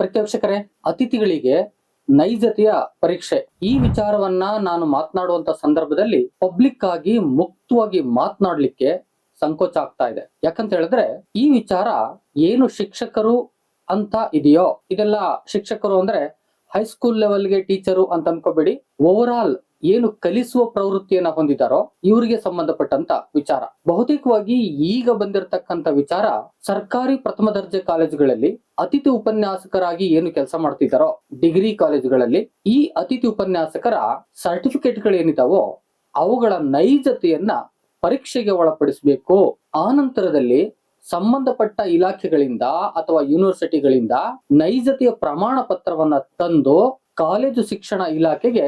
ಪ್ರತ್ಯಕ್ಷಕರೇ, ಅತಿಥಿಗಳಿಗೆ ನೈಜತೆಯ ಪರೀಕ್ಷೆ. ಈ ವಿಚಾರವನ್ನ ನಾನು ಮಾತನಾಡುವಂತ ಸಂದರ್ಭದಲ್ಲಿ ಪಬ್ಲಿಕ್ ಆಗಿ ಮುಕ್ತವಾಗಿ ಮಾತನಾಡ್ಲಿಕ್ಕೆ ಸಂಕೋಚ ಆಗ್ತಾ ಇದೆ. ಯಾಕಂತ ಹೇಳಿದ್ರೆ, ಈ ವಿಚಾರ ಏನು ಶಿಕ್ಷಕರು ಅಂತ ಇದೆಯೋ, ಇದೆಲ್ಲ ಶಿಕ್ಷಕರು ಅಂದ್ರೆ ಹೈಸ್ಕೂಲ್ ಲೆವೆಲ್ಗೆ ಟೀಚರು ಅಂತ ಅನ್ಕೋಬೇಡಿ. ಓವರ್ ಆಲ್ ಏನು ಕಲಿಸುವ ಪ್ರವೃತ್ತಿಯನ್ನ ಹೊಂದಿದಾರೋ ಇವರಿಗೆ ಸಂಬಂಧಪಟ್ಟಂತ ವಿಚಾರ. ಬಹುತೇಕವಾಗಿ ಈಗ ಬಂದಿರತಕ್ಕಂತ ವಿಚಾರ ಸರ್ಕಾರಿ ಪ್ರಥಮ ದರ್ಜೆ ಕಾಲೇಜುಗಳಲ್ಲಿ ಅತಿಥಿ ಉಪನ್ಯಾಸಕರಾಗಿ ಏನು ಕೆಲಸ ಮಾಡ್ತಿದ್ದಾರೋ ಡಿಗ್ರಿ ಕಾಲೇಜುಗಳಲ್ಲಿ ಈ ಅತಿಥಿ ಉಪನ್ಯಾಸಕರ ಸರ್ಟಿಫಿಕೇಟ್ ಗಳೇನಿದಾವೋ ಅವುಗಳ ನೈಜತೆಯನ್ನ ಪರೀಕ್ಷೆಗೆ ಒಳಪಡಿಸಬೇಕು. ಆ ನಂತರದಲ್ಲಿ ಸಂಬಂಧಪಟ್ಟ ಇಲಾಖೆಗಳಿಂದ ಅಥವಾ ಯೂನಿವರ್ಸಿಟಿಗಳಿಂದ ನೈಜತೆಯ ಪ್ರಮಾಣ ಪತ್ರವನ್ನ ತಂದು ಕಾಲೇಜು ಶಿಕ್ಷಣ ಇಲಾಖೆಗೆ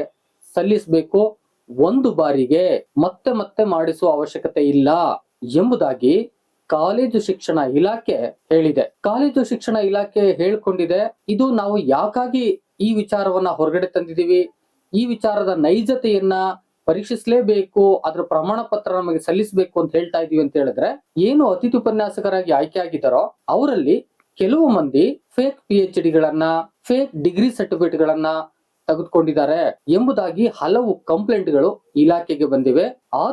ಸಲ್ಲಿಸಬೇಕು. ಒಂದು ಬಾರಿಗೆ ಮತ್ತೆ ಮತ್ತೆ ಮಾಡಿಸುವ ಅವಶ್ಯಕತೆ ಇಲ್ಲ ಎಂಬುದಾಗಿ ಕಾಲೇಜು ಶಿಕ್ಷಣ ಇಲಾಖೆ ಹೇಳಿದೆ. ಕಾಲೇಜು ಶಿಕ್ಷಣ ಇಲಾಖೆ ಹೇಳ್ಕೊಂಡಿದೆ, ಇದು ನಾವು ಯಾಕಾಗಿ ಈ ವಿಚಾರವನ್ನ ಹೊರಗಡೆ ತಂದಿದೀವಿ ಈ ವಿಚಾರದ ನೈಜತೆಯನ್ನ ಪರೀಕ್ಷಿಸಲೇಬೇಕು, ಅದರ ಪ್ರಮಾಣ ಪತ್ರ ನಮಗೆ ಸಲ್ಲಿಸಬೇಕು ಅಂತ ಹೇಳ್ತಾ ಇದೀವಿ ಅಂತ ಹೇಳಿದ್ರೆ, ಏನು ಅತಿಥಿ ಉಪನ್ಯಾಸಕರಾಗಿ ಆಯ್ಕೆ ಆಗಿದ್ದಾರೋ, ಅವರಲ್ಲಿ ಕೆಲವು ಮಂದಿ ಫೇಕ್ ಪಿ ಎಚ್ ಡಿಗಳನ್ನ ಫೇಕ್ ಡಿಗ್ರಿ ಸರ್ಟಿಫಿಕೇಟ್ ಗಳನ್ನ ತೆಗೆದುಕೊಂಡಿದ್ದಾರೆ ಎಂಬುದಾಗಿ ಹಲವು ಕಂಪ್ಲೇಂಟ್ಗಳು ಇಲಾಖೆಗೆ ಬಂದಿವೆ. ಆ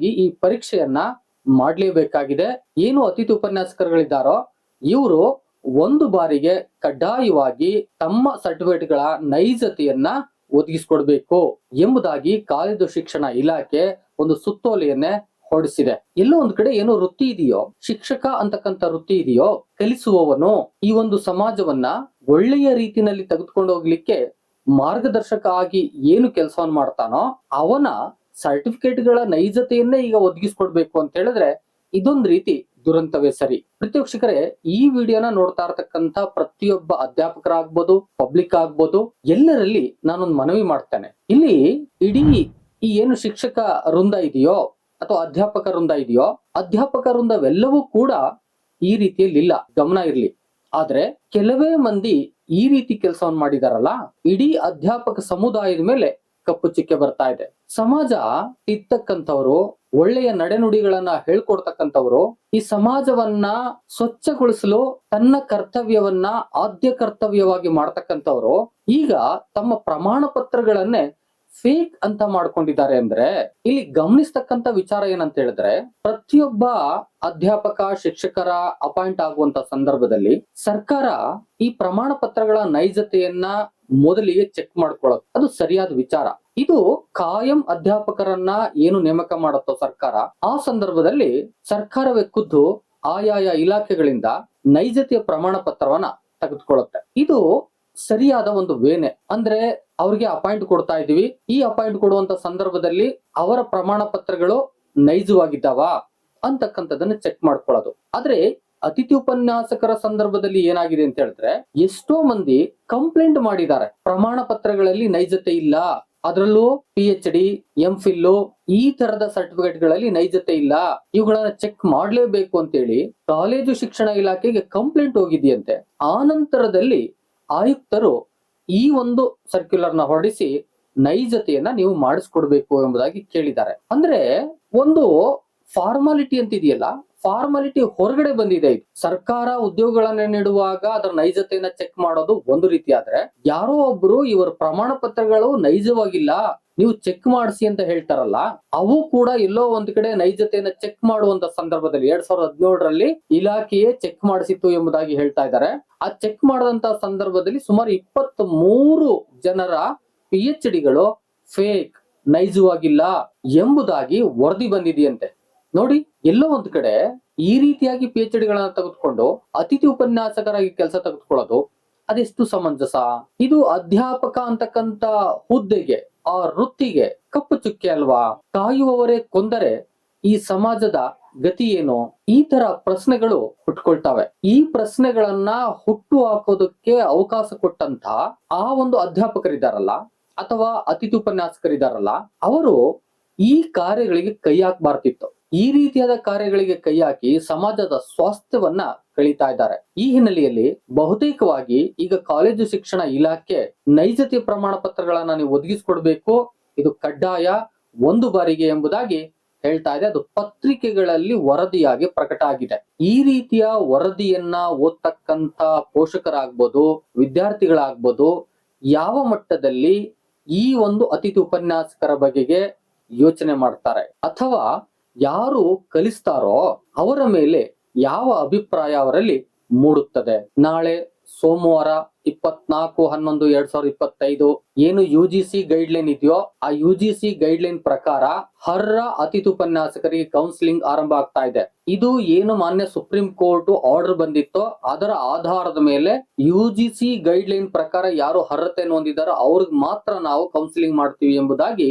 ಈ ಪರೀಕ್ಷೆಯನ್ನ ಮಾಡಲೇಬೇಕಾಗಿದೆ. ಏನು ಅತಿಥಿ ಉಪನ್ಯಾಸಕರುಗಳಿದ್ದಾರೋ ಇವರು ಒಂದು ಬಾರಿಗೆ ಕಡ್ಡಾಯವಾಗಿ ತಮ್ಮ ಸರ್ಟಿಫಿಕೇಟ್ಗಳ ನೈಜತೆಯನ್ನ ಒದಗಿಸಿಕೊಡ್ಬೇಕು ಎಂಬುದಾಗಿ ಕಾಲೇಜು ಶಿಕ್ಷಣ ಇಲಾಖೆ ಒಂದು ಸುತ್ತೋಲೆಯನ್ನೇ ಹೊರಡಿಸಿದೆ. ಎಲ್ಲೋ ಒಂದ್ ಕಡೆ ಏನೋ ವೃತ್ತಿ ಇದೆಯೋ, ಶಿಕ್ಷಕ ಅಂತಕ್ಕಂತ ವೃತ್ತಿ ಇದೆಯೋ, ಕಲಿಸುವವನು ಈ ಒಂದು ಸಮಾಜವನ್ನ ಒಳ್ಳೆಯ ರೀತಿಯಲ್ಲಿ ತೆಗೆದುಕೊಂಡು ಹೋಗ್ಲಿಕ್ಕೆ ಮಾರ್ಗದರ್ಶಕ ಆಗಿ ಏನು ಕೆಲಸವನ್ನು ಮಾಡ್ತಾನೋ ಅವನ ಸರ್ಟಿಫಿಕೇಟ್ಗಳ ನೈಜತೆಯನ್ನೇ ಈಗ ಒದಗಿಸ್ಕೊಡ್ಬೇಕು ಅಂತ ಹೇಳಿದ್ರೆ ಇದೊಂದು ರೀತಿ ದುರಂತವೇ ಸರಿ. ಪ್ರತಿವೀಕ್ಷಕರೇ ಈ ವಿಡಿಯೋನ ನೋಡ್ತಾ ಇರತಕ್ಕಂತ ಪ್ರತಿಯೊಬ್ಬ ಅಧ್ಯಾಪಕರಾಗ್ಬೋದು ಪಬ್ಲಿಕ್ ಆಗ್ಬೋದು, ಎಲ್ಲರಲ್ಲಿ ನಾನೊಂದು ಮನವಿ ಮಾಡ್ತೇನೆ. ಇಲ್ಲಿ ಇಡೀ ಈ ಏನು ಶಿಕ್ಷಕ ವೃಂದ ಇದೆಯೋ ಅಥವಾ ಅಧ್ಯಾಪಕ ವೃಂದ ಇದೆಯೋ, ಅಧ್ಯಾಪಕ ವೃಂದವೆಲ್ಲವೂ ಕೂಡ ಈ ರೀತಿಯಲ್ಲಿ ಇಲ್ಲ ಗಮನ ಇರಲಿ. ಆದ್ರೆ ಕೆಲವೇ ಮಂದಿ ಈ ರೀತಿ ಕೆಲಸವನ್ನು ಮಾಡಿದಾರಲ್ಲ? ಇಡೀ ಅಧ್ಯಾಪಕ ಸಮುದಾಯದ ಮೇಲೆ ಕಪ್ಪು ಚಿಕ್ಕೆ ಬರ್ತಾ ಇದೆ. ಸಮಾಜ ಇತ್ತಕ್ಕಂಥವ್ರು ಒಳ್ಳೆಯ ನಡೆನುಡಿಗಳನ್ನ ಹೇಳ್ಕೊಡ್ತಕ್ಕಂಥವ್ರು, ಈ ಸಮಾಜವನ್ನ ಸ್ವಚ್ಛಗೊಳಿಸಲು ತನ್ನ ಕರ್ತವ್ಯವನ್ನ, ಆದ್ಯ ಕರ್ತವ್ಯವಾಗಿ ಮಾಡ್ತಕ್ಕಂಥವ್ರು, ಈಗ ತಮ್ಮ ಪ್ರಮಾಣ ಪತ್ರಗಳನ್ನೇ ಫೇಕ್ ಅಂತ ಮಾಡ್ಕೊಂಡಿದ್ದಾರೆ ಅಂದ್ರೆ ಇಲ್ಲಿ ಗಮನಿಸ್ತಕ್ಕಂತ ವಿಚಾರ ಏನಂತ ಹೇಳಿದ್ರೆ, ಪ್ರತಿಯೊಬ್ಬ ಅಧ್ಯಾಪಕ, ಶಿಕ್ಷಕರ ಅಪಾಯಿಂಟ್ ಆಗುವಂತ ಸಂದರ್ಭದಲ್ಲಿ ಸರ್ಕಾರ ಈ ಪ್ರಮಾಣ ಪತ್ರಗಳ ನೈಜತೆಯನ್ನ ಮೊದಲಿಗೆ ಚೆಕ್ ಮಾಡ್ಕೊಳ್ಳೋದು. ಅದು ಸರಿಯಾದ ವಿಚಾರ. ಇದು ಕಾಯಂ ಅಧ್ಯಾಪಕರನ್ನ ಏನು ನೇಮಕ ಮಾಡುತ್ತೋ ಸರ್ಕಾರ, ಆ ಸಂದರ್ಭದಲ್ಲಿ ಸರ್ಕಾರವೇ ಖುದ್ದು ಆಯಾಯ ಇಲಾಖೆಗಳಿಂದ ನೈಜತೆಯ ಪ್ರಮಾಣ ಪತ್ರವನ್ನ ತೆಗೆದುಕೊಳ್ಳುತ್ತೆ. ಇದು ಸರಿಯಾದ ಒಂದು ವೇನೆ. ಅಂದ್ರೆ ಅವ್ರಿಗೆ ಅಪಾಯಿಂಟ್ ಕೊಡ್ತಾ ಇದೀವಿ ಈ ಅಪಾಯಿಂಟ್ ಕೊಡುವಂತ ಸಂದರ್ಭದಲ್ಲಿ ಅವರ ಪ್ರಮಾಣ ಪತ್ರಗಳು ನೈಜವಾಗಿದ್ದಾವ ಅಂತಕ್ಕಂಥದ್ದನ್ನ ಚೆಕ್ ಮಾಡ್ಕೊಳ್ಳೋದು. ಆದ್ರೆ ಅತಿಥಿ ಉಪನ್ಯಾಸಕರ ಸಂದರ್ಭದಲ್ಲಿ ಏನಾಗಿದೆ ಅಂತ ಹೇಳಿದ್ರೆ ಎಷ್ಟೋ ಮಂದಿ ಕಂಪ್ಲೇಂಟ್ ಮಾಡಿದ್ದಾರೆ. ಪ್ರಮಾಣ ಪತ್ರಗಳಲ್ಲಿ ನೈಜತೆ ಇಲ್ಲ. ಅದರಲ್ಲೂ P H D M Phil ಈ ತರದ ಸರ್ಟಿಫಿಕೇಟ್ಗಳಲ್ಲಿ ನೈಜತೆ ಇಲ್ಲ. ಇವುಗಳನ್ನ ಚೆಕ್ ಮಾಡಲೇಬೇಕು ಅಂತೇಳಿ ಕಾಲೇಜು ಶಿಕ್ಷಣ ಇಲಾಖೆಗೆ ಕಂಪ್ಲೇಂಟ್ ಹೋಗಿದೆಯಂತೆ. ಆ ನಂತರದಲ್ಲಿ ಆಯುಕ್ತರು ಈ ಒಂದು ಸರ್ಕ್ಯುಲರ್ನ ಹೊರಡಿಸಿ ನೈಜತೆಯನ್ನ ನೀವು ಮಾಡಿಸ್ಕೊಡ್ಬೇಕು ಎಂಬುದಾಗಿ ಕೇಳಿದ್ದಾರೆ. ಅಂದ್ರೆ ಒಂದು ಫಾರ್ಮಾಲಿಟಿ ಅಂತ ಇದೆಯಲ್ಲ ಫಾರ್ಮಾಲಿಟಿ ಹೊರಗಡೆ ಬಂದಿದೆ ಸರ್ಕಾರ ಉದ್ಯೋಗಗಳನ್ನ ನೀಡುವಾಗ ಅದರ ನೈಜತೆಯನ್ನ ಚೆಕ್ ಮಾಡೋದು ಒಂದು ರೀತಿ ಆದ್ರೆ, ಯಾರೋ ಒಬ್ರು ಇವರ ಪ್ರಮಾಣ ಪತ್ರಗಳು ನೈಜವಾಗಿಲ್ಲ, ನೀವು ಚೆಕ್ ಮಾಡಿಸಿ ಅಂತ ಹೇಳ್ತಾರಲ್ಲ, ಅವು ಕೂಡ ಎಲ್ಲೋ ಒಂದ್ ಕಡೆ ನೈಜತೆಯನ್ನ ಚೆಕ್ ಮಾಡುವಂತ ಸಂದರ್ಭದಲ್ಲಿ, ಎರಡ್ ಸಾವಿರದ ಹದಿನೇಳರಲ್ಲಿ ಇಲಾಖೆಯೇ ಚೆಕ್ ಮಾಡಿಸಿತ್ತು ಎಂಬುದಾಗಿ ಹೇಳ್ತಾ ಇದ್ದಾರೆ. ಆ ಚೆಕ್ ಮಾಡದಂತ ಸಂದರ್ಭದಲ್ಲಿ ಸುಮಾರು ಇಪ್ಪತ್ತ್ ಮೂರು ಜನರ ಪಿ ಎಚ್ ಡಿಗಳು ಫೇಕ್ ನೈಜವಾಗಿಲ್ಲ ಎಂಬುದಾಗಿ ವರದಿ ಬಂದಿದೆಯಂತೆ. ನೋಡಿ, ಎಲ್ಲೋ ಒಂದ್ ಕಡೆ ಈ ರೀತಿಯಾಗಿ ಪಿ ಎಚ್ ಡಿಗಳನ್ನ ತೆಗೆದುಕೊಂಡು ಅತಿಥಿ ಉಪನ್ಯಾಸಕರಾಗಿ ಕೆಲಸ ತೆಗೆದುಕೊಳ್ಳೋದು, ಅದೆಷ್ಟು ಸಮಂಜಸ? ಇದು ಅಧ್ಯಾಪಕ ಅಂತಕ್ಕಂತ ಹುದ್ದೆಗೆ, ಆ ವೃತ್ತಿಗೆ ಕಪ್ಪು ಚುಕ್ಕೆ ಅಲ್ವಾ? ಕಾಯುವವರೇ ಕೊಂದರೆ ಈ ಸಮಾಜದ ಗತಿ ಏನು? ಈ ತರ ಪ್ರಶ್ನೆಗಳು ಹುಟ್ಕೊಳ್ತಾವೆ. ಈ ಪ್ರಶ್ನೆಗಳನ್ನ ಹುಟ್ಟು ಹಾಕೋದಕ್ಕೆ ಅವಕಾಶ ಕೊಟ್ಟಂತ ಆ ಒಂದು ಅಧ್ಯಾಪಕರಿದ್ದಾರಲ್ಲ, ಅಥವಾ ಅತಿಥಿ ಉಪನ್ಯಾಸಕರಿದ್ದಾರಲ್ಲ, ಅವರು ಈ ಕಾರ್ಯಗಳಿಗೆ ಕೈ ಹಾಕಬಾರ್ದಿತ್ತು. ಈ ರೀತಿಯಾದ ಕಾರ್ಯಗಳಿಗೆ ಕೈ ಹಾಕಿ ಸಮಾಜದ ಸ್ವಾಸ್ಥ್ಯವನ್ನ ಕಳೀತಾ ಇದ್ದಾರೆ. ಈ ಹಿನ್ನೆಲೆಯಲ್ಲಿ ಬಹುತೇಕವಾಗಿ ಈಗ ಕಾಲೇಜು ಶಿಕ್ಷಣ ಇಲಾಖೆ ನೈಜತೆ ಪ್ರಮಾಣ ಪತ್ರಗಳನ್ನ ನೀವು ಒದಗಿಸಿಕೊಡ್ಬೇಕು. ಇದು ಕಡ್ಡಾಯ ಒಂದು ಬಾರಿಗೆ ಎಂಬುದಾಗಿ ಹೇಳ್ತಾ ಇದೆ. ಅದು ಪತ್ರಿಕೆಗಳಲ್ಲಿ ವರದಿಯಾಗಿ ಪ್ರಕಟ ಆಗಿದೆ. ಈ ರೀತಿಯ ವರದಿಯನ್ನ ಓದ್ತಕ್ಕಂತ ಪೋಷಕರಾಗ್ಬೋದು, ವಿದ್ಯಾರ್ಥಿಗಳಾಗ್ಬೋದು, ಯಾವ ಮಟ್ಟದಲ್ಲಿ ಈ ಒಂದು ಅತಿಥಿ ಉಪನ್ಯಾಸಕರ ಬಗೆಗೆ ಯೋಚನೆ ಮಾಡ್ತಾರೆ. ಅಥವಾ ಯಾರು ಕಲಿಸ್ತಾರೋ ಅವರ ಮೇಲೆ ಯಾವ ಅಭಿಪ್ರಾಯ ಅವರಲ್ಲಿ ಮೂಡುತ್ತದೆ? ನಾಳೆ ಸೋಮವಾರ ಇಪ್ಪತ್ನಾಲ್ಕು ಹನ್ನೊಂದು ಎರಡ್ ಸಾವಿರದ ಇಪ್ಪತ್ತೈದು ಏನು U G C guideline ಇದೆಯೋ ಆ U G C guideline ಪ್ರಕಾರ ಹರ್ರ ಅತಿಥಿ ಉಪನ್ಯಾಸಕರಿಗೆ ಕೌನ್ಸಿಲಿಂಗ್ ಆರಂಭ ಆಗ್ತಾ ಇದೆ. ಇದು ಏನು ಮಾನ್ಯ ಸುಪ್ರೀಂ ಕೋರ್ಟ್ ಆರ್ಡರ್ ಬಂದಿತ್ತೋ ಅದರ ಆಧಾರದ ಮೇಲೆ U G C guideline ಪ್ರಕಾರ ಯಾರು ಅರ್ಹತೆಯನ್ನು ಹೊಂದಿದಾರೋ ಅವ್ರಿಗೆ ಮಾತ್ರ ನಾವು ಕೌನ್ಸಿಲಿಂಗ್ ಮಾಡ್ತೀವಿ ಎಂಬುದಾಗಿ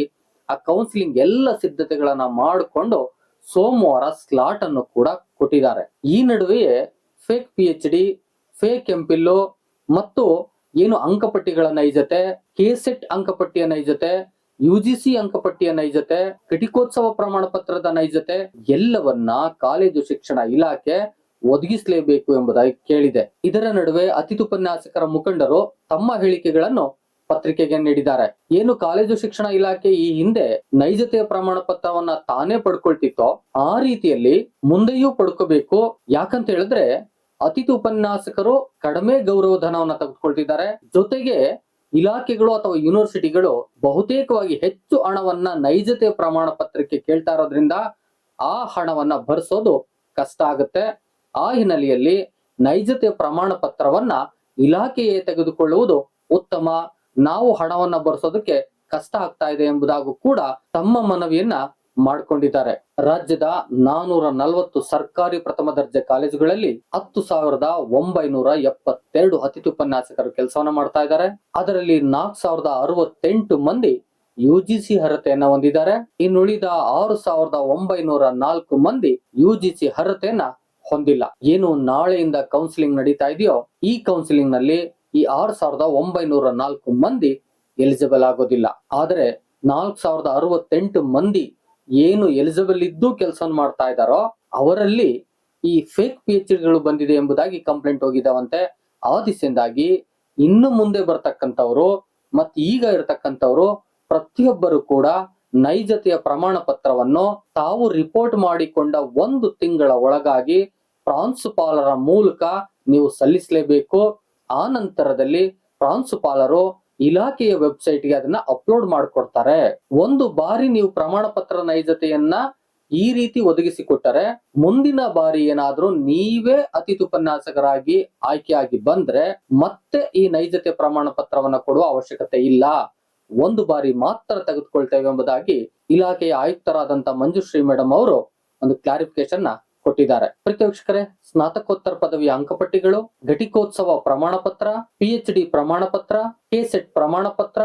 ಆ ಕೌನ್ಸಿಲಿಂಗ್ ಎಲ್ಲ ಸಿದ್ಧತೆಗಳನ್ನ ಮಾಡಿಕೊಂಡು ಸೋಮವಾರ ಸ್ಲಾಟ್ ಅನ್ನು ಕೂಡ ಕೊಟ್ಟಿದ್ದಾರೆ. ಈ ನಡುವೆಯೇ fake P H D fake ಎಂಪಿಲ್ಲು ಮತ್ತು ಏನು ಅಂಕಪಟ್ಟಿಗಳ ನೈಜತೆ ಕೆಸೆಟ್ ಅಂಕಪಟ್ಟಿಯ ನೈಜತೆ ಯು ಜಿ ಸಿ ಅಂಕಪಟ್ಟಿಯ ನೈಜತೆ ಘಟಿಕೋತ್ಸವ ಪ್ರಮಾಣ ಪತ್ರದ ನೈಜತೆ ಎಲ್ಲವನ್ನ ಕಾಲೇಜು ಶಿಕ್ಷಣ ಇಲಾಖೆ ಒದಗಿಸಲೇಬೇಕು ಎಂಬುದಾಗಿ ಕೇಳಿದೆ. ಇದರ ನಡುವೆ ಅತಿಥಿ ಉಪನ್ಯಾಸಕರ ಮುಖಂಡರು ತಮ್ಮ ಹೇಳಿಕೆಗಳನ್ನು ಪತ್ರಿಕೆಗೆ ನೀಡಿದ್ದಾರೆ. ಏನು ಕಾಲೇಜು ಶಿಕ್ಷಣ ಇಲಾಖೆ ಈ ಹಿಂದೆ ನೈಜತೆಯ ಪ್ರಮಾಣ ಪತ್ರವನ್ನ ತಾನೇ ಪಡ್ಕೊಳ್ತಿತ್ತೋ ಆ ರೀತಿಯಲ್ಲಿ ಮುಂದೆಯೂ ಪಡ್ಕೋಬೇಕು. ಯಾಕಂತ ಹೇಳಿದ್ರೆ ಅತಿಥಿ ಉಪನ್ಯಾಸಕರು ಕಡಿಮೆ ಗೌರವ ಧನವನ್ನ ತೆಗೆದುಕೊಳ್ತಿದ್ದಾರೆ. ಜೊತೆಗೆ ಇಲಾಖೆಗಳು ಅಥವಾ ಯೂನಿವರ್ಸಿಟಿಗಳು ಬಹುತೇಕವಾಗಿ ಹೆಚ್ಚು ಹಣವನ್ನ ನೈಜತೆಯ ಪ್ರಮಾಣ ಪತ್ರಕ್ಕೆ ಕೇಳ್ತಾ ಇರೋದ್ರಿಂದ ಆ ಹಣವನ್ನ ಭರಿಸೋದು ಕಷ್ಟ ಆಗುತ್ತೆ. ಆ ಹಿನ್ನೆಲೆಯಲ್ಲಿ ನೈಜತೆಯ ಪ್ರಮಾಣ ಪತ್ರವನ್ನ ಇಲಾಖೆಯೇ ತೆಗೆದುಕೊಳ್ಳುವುದು ಉತ್ತಮ. ನಾವು ಹಣವನ್ನ ಬರ್ಸೋದಕ್ಕೆ ಕಷ್ಟ ಆಗ್ತಾ ಇದೆ ಎಂಬುದಾಗೂ ಕೂಡ ತಮ್ಮ ಮನವಿಯನ್ನ ಮಾಡಿಕೊಂಡಿದ್ದಾರೆ. ರಾಜ್ಯದ ನಾನೂರ ನಲವತ್ತು ಸರ್ಕಾರಿ ಪ್ರಥಮ ದರ್ಜೆ ಕಾಲೇಜುಗಳಲ್ಲಿ ಹತ್ತು ಸಾವಿರದ ಒಂಬೈನೂರ ಎಪ್ಪತ್ತೆರಡು ಅತಿಥಿ ಉಪನ್ಯಾಸಕರು ಕೆಲಸವನ್ನ ಮಾಡ್ತಾ ಇದ್ದಾರೆ. ಅದರಲ್ಲಿ ನಾಲ್ಕು ಸಾವಿರದ ಅರವತ್ತೆಂಟು ಮಂದಿ ಯು ಜಿ ಸಿ ಅರ್ಹತೆಯನ್ನ ಹೊಂದಿದ್ದಾರೆ. ಇನ್ನುಳಿದ ಆರು ಸಾವಿರದ ಒಂಬೈನೂರ ನಾಲ್ಕು ಮಂದಿ ಯು ಜಿ ಸಿ ಅರ್ಹತೆಯನ್ನ ಹೊಂದಿಲ್ಲ. ಏನು ನಾಳೆಯಿಂದ ಕೌನ್ಸಿಲಿಂಗ್ ನಡೀತಾ ಇದೆಯೋ ಈ ಕೌನ್ಸಿಲಿಂಗ್ನಲ್ಲಿ ಈ ಆರು ಸಾವಿರದ ಒಂಬೈನೂರ ನಾಲ್ಕು ಮಂದಿ ಎಲಿಜಿಬಲ್ ಆಗೋದಿಲ್ಲ. ಆದರೆ ನಾಲ್ಕು ಸಾವಿರದ ಅರವತ್ತೆಂಟು ಮಂದಿ ಏನು ಎಲಿಜಿಬಲ್ ಇದ್ದು ಕೆಲಸ ಮಾಡ್ತಾ ಇದ್ದಾರೋ ಅವರಲ್ಲಿ ಈ ಫೇಕ್ ಪಿ ಎಚ್ ಡಿಗಳು ಬಂದಿದೆ ಎಂಬುದಾಗಿ ಕಂಪ್ಲೇಂಟ್ ಹೋಗಿದ್ದಾವಂತೆ. ಆ ದಿಸೆಯಿಂದಾಗಿ ಇನ್ನು ಮುಂದೆ ಬರ್ತಕ್ಕಂಥವ್ರು ಮತ್ತೆ ಈಗ ಇರತಕ್ಕಂಥವ್ರು ಪ್ರತಿಯೊಬ್ಬರು ಕೂಡ ನೈಜತೆಯ ಪ್ರಮಾಣ ಪತ್ರವನ್ನು ತಾವು ರಿಪೋರ್ಟ್ ಮಾಡಿಕೊಂಡ ಒಂದು ತಿಂಗಳ ಒಳಗಾಗಿ ಪ್ರಾಂಶುಪಾಲರ ಮೂಲಕ ನೀವು ಸಲ್ಲಿಸಲೇಬೇಕು. ಆ ನಂತರದಲ್ಲಿ ಪ್ರಾಂಶುಪಾಲರು ಇಲಾಖೆಯ ವೆಬ್ಸೈಟ್ಗೆ ಅದನ್ನ ಅಪ್ಲೋಡ್ ಮಾಡಿಕೊಡ್ತಾರೆ. ಒಂದು ಬಾರಿ ನೀವು ಪ್ರಮಾಣ ಪತ್ರ ನೈಜತೆಯನ್ನ ಈ ರೀತಿ ಒದಗಿಸಿಕೊಟ್ಟರೆ ಮುಂದಿನ ಬಾರಿ ಏನಾದ್ರೂ ನೀವೇ ಅತಿಥಿ ಉಪನ್ಯಾಸಕರಾಗಿ ಆಯ್ಕೆಯಾಗಿ ಬಂದ್ರೆ ಮತ್ತೆ ಈ ನೈಜತೆ ಪ್ರಮಾಣ ಪತ್ರವನ್ನ ಕೊಡುವ ಅವಶ್ಯಕತೆ ಇಲ್ಲ. ಒಂದು ಬಾರಿ ಮಾತ್ರ ತೆಗೆದುಕೊಳ್ತೇವೆ ಎಂಬುದಾಗಿ ಇಲಾಖೆಯ ಆಯುಕ್ತರಾದಂತ ಮಂಜುಶ್ರೀ ಮೇಡಮ್ ಅವರು ಒಂದು ಕ್ಲಾರಿಫಿಕೇಶನ್ ಕೊಟ್ಟಿದ್ದಾರೆ. ಪ್ರೀತಿ ಸ್ನಾತಕೋತ್ತರ ಪದವಿಯ ಅಂಕಪಟ್ಟಿಗಳು, ಘಟಿಕೋತ್ಸವ ಪ್ರಮಾಣ ಪತ್ರ ಪಿಎಚ್ ಡಿ ಪ್ರಮಾಣ ಪತ್ರ ಕೆಸೆಟ್ ಪ್ರಮಾಣ ಪತ್ರ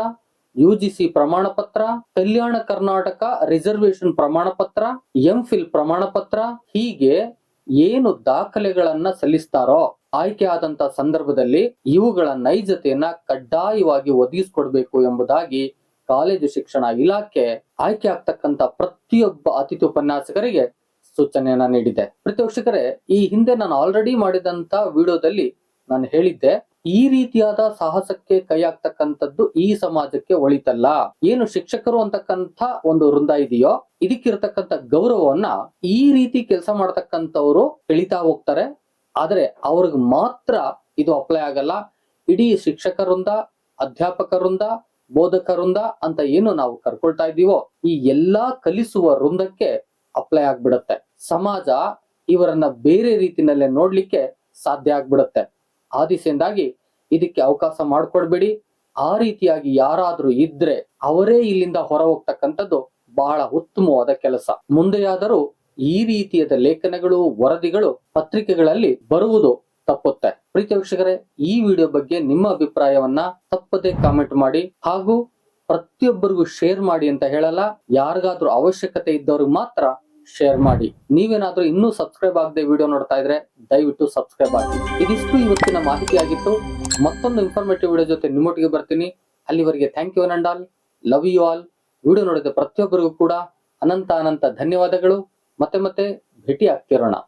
ಯುಜಿಸಿ ಪ್ರಮಾಣ ಪತ್ರ ಕಲ್ಯಾಣ ಕರ್ನಾಟಕ ರಿಸರ್ವೇಶನ್ ಪ್ರಮಾಣ ಪತ್ರ ಎಂಫಿಲ್ ಪ್ರಮಾಣ ಪತ್ರ ಹೀಗೆ ಏನು ದಾಖಲೆಗಳನ್ನ ಸಲ್ಲಿಸ್ತಾರೋ, ಆಯ್ಕೆ ಆದಂತ ಸಂದರ್ಭದಲ್ಲಿ ಇವುಗಳ ನೈಜತೆಯನ್ನ ಕಡ್ಡಾಯವಾಗಿ ಒದಗಿಸಿಕೊಡ್ಬೇಕು ಎಂಬುದಾಗಿ ಕಾಲೇಜು ಶಿಕ್ಷಣ ಇಲಾಖೆ ಆಯ್ಕೆ ಆಗ್ತಕ್ಕಂತ ಪ್ರತಿಯೊಬ್ಬ ಅತಿಥಿ ಉಪನ್ಯಾಸಕರಿಗೆ ಸೂಚನೆಯನ್ನ ನೀಡಿದೆ ಪ್ರತಿವೀಕ್ಷಕರೇ ಈ ಹಿಂದೆ ನಾನು ಆಲ್ರೆಡಿ ಮಾಡಿದಂತ ವಿಡಿಯೋದಲ್ಲಿ ನಾನು ಹೇಳಿದ್ದೆ, ಈ ರೀತಿಯಾದ ಸಾಹಸಕ್ಕೆ ಕೈ ಹಾಕ್ತಕ್ಕಂಥದ್ದು ಈ ಸಮಾಜಕ್ಕೆ ಒಳಿತಲ್ಲ. ಏನು ಶಿಕ್ಷಕರು ಅಂತಕ್ಕಂಥ ಒಂದು ವೃಂದ ಇದೆಯೋ, ಇದಕ್ಕಿರತಕ್ಕಂಥ ಗೌರವವನ್ನ ಈ ರೀತಿ ಕೆಲಸ ಮಾಡ್ತಕ್ಕಂಥವ್ರು ಎಳಿತಾ ಹೋಗ್ತಾರೆ. ಆದ್ರೆ ಅವ್ರಿಗೆ ಮಾತ್ರ ಇದು ಅಪ್ಲೈ ಆಗಲ್ಲ. ಇಡೀ ಶಿಕ್ಷಕ ವೃಂದ ಅಧ್ಯಾಪಕ ವೃಂದ ಬೋಧಕ ವೃಂದ ಅಂತ ಏನು ನಾವು ಕರ್ಕೊಳ್ತಾ ಇದೀವೋ, ಈ ಎಲ್ಲಾ ಕಲಿಸುವ ವೃಂದಕ್ಕೆ ಅಪ್ಲೈ ಆಗ್ಬಿಡುತ್ತೆ. ಸಮಾಜ ಇವರನ್ನ ಬೇರೆ ರೀತಿನಲ್ಲೇ ನೋಡ್ಲಿಕ್ಕೆ ಸಾಧ್ಯ ಆಗ್ಬಿಡುತ್ತೆ. ಆ ಇದಕ್ಕೆ ಅವಕಾಶ ಮಾಡ್ಕೊಡ್ಬೇಡಿ. ಆ ರೀತಿಯಾಗಿ ಯಾರಾದ್ರೂ ಇದ್ರೆ ಅವರೇ ಇಲ್ಲಿಂದ ಹೊರ ಹೋಗ್ತಕ್ಕಂಥದ್ದು ಬಹಳ ಉತ್ತಮವಾದ ಕೆಲಸ. ಮುಂದೆಯಾದರೂ ಈ ರೀತಿಯಾದ ಲೇಖನಗಳು, ವರದಿಗಳು ಪತ್ರಿಕೆಗಳಲ್ಲಿ ಬರುವುದು ತಪ್ಪುತ್ತೆ. ಪ್ರೀತಿ ವೀಕ್ಷಕರೇ, ಈ ವಿಡಿಯೋ ಬಗ್ಗೆ ನಿಮ್ಮ ಅಭಿಪ್ರಾಯವನ್ನ ತಪ್ಪದೆ ಕಾಮೆಂಟ್ ಮಾಡಿ ಹಾಗೂ ಪ್ರತಿಯೊಬ್ಬರಿಗೂ ಶೇರ್ ಮಾಡಿ ಅಂತ ಹೇಳಲ್ಲ. ಯಾರಿಗಾದ್ರೂ ಅವಶ್ಯಕತೆ ಇದ್ದವ್ರಿಗೆ ಮಾತ್ರ ಶೇರ್ ಮಾಡಿ. ನೀವೇನಾದ್ರೂ ಇನ್ನೂ ಸಬ್ಸ್ಕ್ರೈಬ್ ಆಗದೆ ವಿಡಿಯೋ ನೋಡ್ತಾ ಇದ್ರೆ ದಯವಿಟ್ಟು ಸಬ್ಸ್ಕ್ರೈಬ್ ಆಗಿ ಇದಿಷ್ಟು ಇವತ್ತಿನ ಮಾಹಿತಿ ಆಗಿತ್ತು. ಮತ್ತೊಂದು ಇನ್ಫಾರ್ಮೇಟಿವ್ ವಿಡಿಯೋ ಜೊತೆ ನಿಮ್ಮೊಟ್ಟಿಗೆ ಬರ್ತೀನಿ. ಅಲ್ಲಿವರೆಗೆ thank you and all love you all video ನೋಡಿದ ಪ್ರತಿಯೊಬ್ಬರಿಗೂ ಕೂಡ ಅನಂತ ಅನಂತ ಧನ್ಯವಾದಗಳು. ಮತ್ತೆ ಮತ್ತೆ ಭೇಟಿ ಆಗ್ತಿರೋಣ